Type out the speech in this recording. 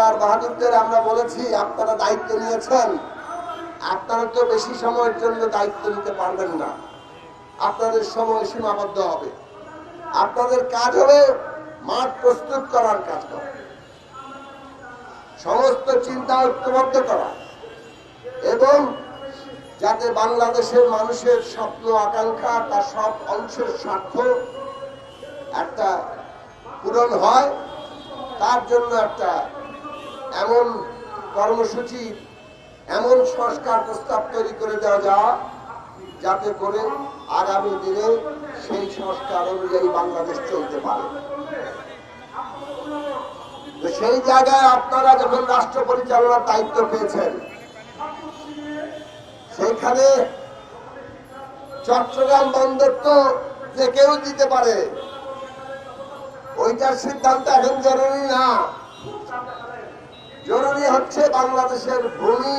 সরকার বাহাদুরদের আমরা বলেছি, আপনারা দায়িত্ব নিয়েছেন। আপনারা তো বেশি সময়ের জন্য দায়িত্ব নিতে পারবেন না। আপনাদের সময় সীমাবদ্ধ হবে। আপনাদের কাজ হবে মাঠ প্রস্তুত করার কাজ করা। সমস্ত চিন্তা ঐক্যবদ্ধ করা। এবং যাতে বাংলাদেশের মানুষের স্বপ্ন, আকাঙ্ক্ষা, তার সব অংশের স্বার্থ একটা পূরণ হয়, তার জন্য একটা এমন কর্মসূচি, এমন সংস্কার প্রস্তাব তৈরি করে দেওয়া যাওয়া যাতে করে আগামী দিনে সেই সংস্কার অনুযায়ী বাংলাদেশ চলতে পারে। সেই জায়গায় আপনারা যখন রাষ্ট্র পরিচালনার দায়িত্ব পেয়েছেন, সেইখানে চট্টগ্রাম বন্দর তো যে কেউ দিতে পারে, ওইটার সিদ্ধান্ত এখন জরুরি জরুরি হচ্ছে বাংলাদেশের ভূমি